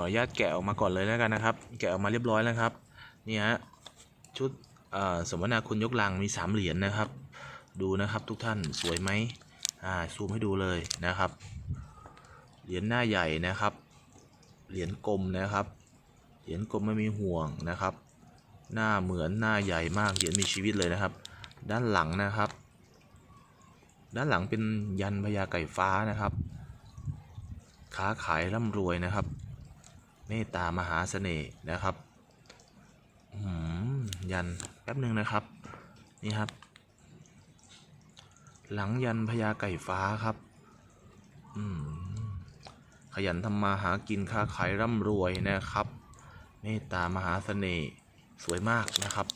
ขออนุญาตแกะออกมาก่อนเลยแล้วกันนะครับ แกะออกมาเรียบร้อยแล้วครับนี่ฮะชุดสมนาคุณยกลังมีสามเหรียญนะครับ ดูนะครับทุกท่านสวยไหมอ่าซูมให้ดูเลยนะครับ เหรียญหน้าใหญ่นะครับ เหรียญกลมนะครับ เหรียญกลมไม่มีห่วงนะครับ หน้าเหมือนหน้าใหญ่มากเหรียญมีชีวิตเลยนะครับ ด้านหลังนะครับ ด้านหลังเป็นยันพญาไก่ฟ้านะครับ ค้าขายร่ำรวยนะครับ เมตตามหาเสน่ห์นะครับยันแป๊บหนึ่งนะครับ นี่ครับ หลังยันพญาไก่ฟ้าครับขยันทำมาหากินค้าขายร่ำรวยนะครับ เมตตามหาเสน่ห์สวยมากนะครับ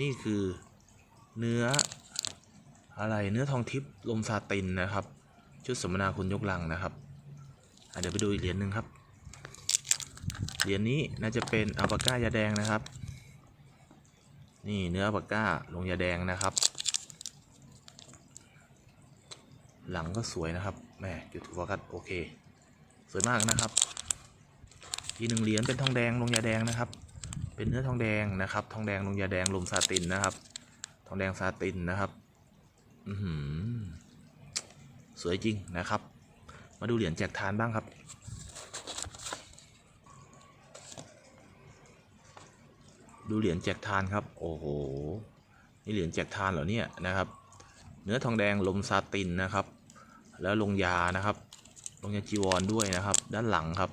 นี่คือเนื้ออะไรเนื้อทองทิพย์ลมซาตินนะครับ ชุดสมนาคุณยกลังนะครับเดี๋ยวไปดูอีกเหรียญหนึ่งครับ เหรียญนี้น่าจะเป็นอัลปาก้ายาแดงนะครับ นี่เนื้ออัลปาก้าลงยาแดงนะครับ หลังก็สวยนะครับแม่จุดโฟกัสโอเค สวยมากนะครับ อีกหนึ่งเหรียญเป็นทองแดงลงยาแดงนะครับ เป็นเนื้อทองแดงนะครับ ทองแดงลงยาแดงลมซาตินนะครับ ทองแดงซาตินนะครับ อืสวยจริงนะครับ มาดูเหรียญแจกทานบ้างครับ ดูเหรียญแจกทานครับ โอ้โห นี่เหรียญแจกทานเหรอเนี่ยนะครับ เนื้อทองแดงลมซาตินนะครับ แล้วลงยานะครับ ลงยาจีวรด้วยนะครับ ด้านหลังครับ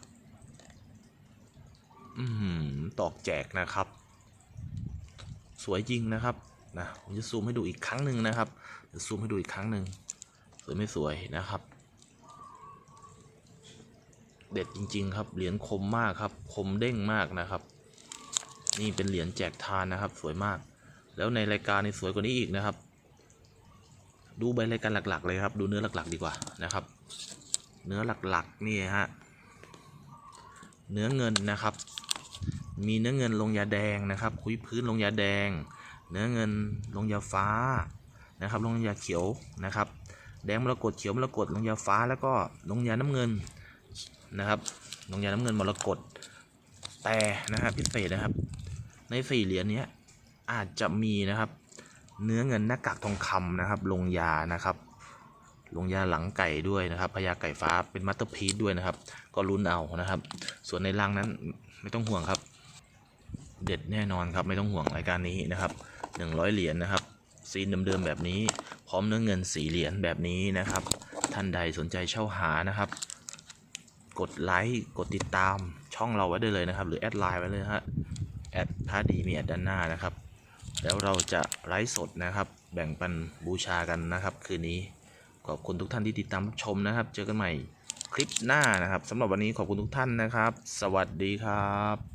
อือหือตอกแจกนะครับ สวยจริงนะครับนะผมจะซูมให้ดูอีกครั้งหนึ่งนะครับจะซูมให้ดูอีกครั้งหนึ่งสวยไม่สวยนะครับ เด็ดจริง ๆ ครับเหรียญคมมากครับ คมเด้งมากนะครับ นี่เป็นเหรียญแจกทานนะครับ สวยมาก แล้วในรายการนี่สวยกว่านี้อีกนะครับ ดูใบรายการหลัก ๆ เลยครับ ดูเนื้อหลัก ๆ ดีกว่านะครับ เนื้อหลักๆนี่ฮะเนื้อเงินนะครับ มีเนื้อเงินลงยาแดงนะครับ คุยพื้นลงยาแดง เนื้อเงินลงยาฟ้านะครับ ลงยาเขียวนะครับ แดงมรกตเขียวมรกตลงยาฟ้าแล้วก็ลงยาน้ำเงินนะครับ ลงยาน้ำเงินมรกตแต่นะครับพิเศษนะครับ ในสี่เหรียญนี้อาจจะมีนะครับ เนื้อเงินหน้ากากทองคำนะครับ ลงยานะครับ ลงยาหลังไก่ด้วยนะครับพญาไก่ฟ้าเป็นมัตเตอร์พีซด้วยนะครับ ก็ลุ้นเอานะครับ ส่วนในรังนั้นไม่ต้องห่วงครับ เด็ดแน่นอนครับไม่ต้องห่วงรายการนี้นะครับ100เหรียญนะครับซีนเดิมๆแบบนี้ พร้อมเนื้อเงินสีเหรียญแบบนี้นะครับ ท่านใดสนใจเช่าหานะครับ กดไลค์กดติดตามช่องเราไว้ได้เลยนะครับ หรือแอดไลน์ไว้เลยนะฮะ แอดพาดีมีแอดด้านหน้านะครับ แล้วเราจะไลฟ์สดนะครับ แบ่งปันบูชากันนะครับ คืนนี้ขอบคุณทุกท่านที่ติดตามรับชมนะครับ เจอกันใหม่คลิปหน้านะครับสำหรับวันนี้ขอบคุณทุกท่านนะครับ สวัสดีครับ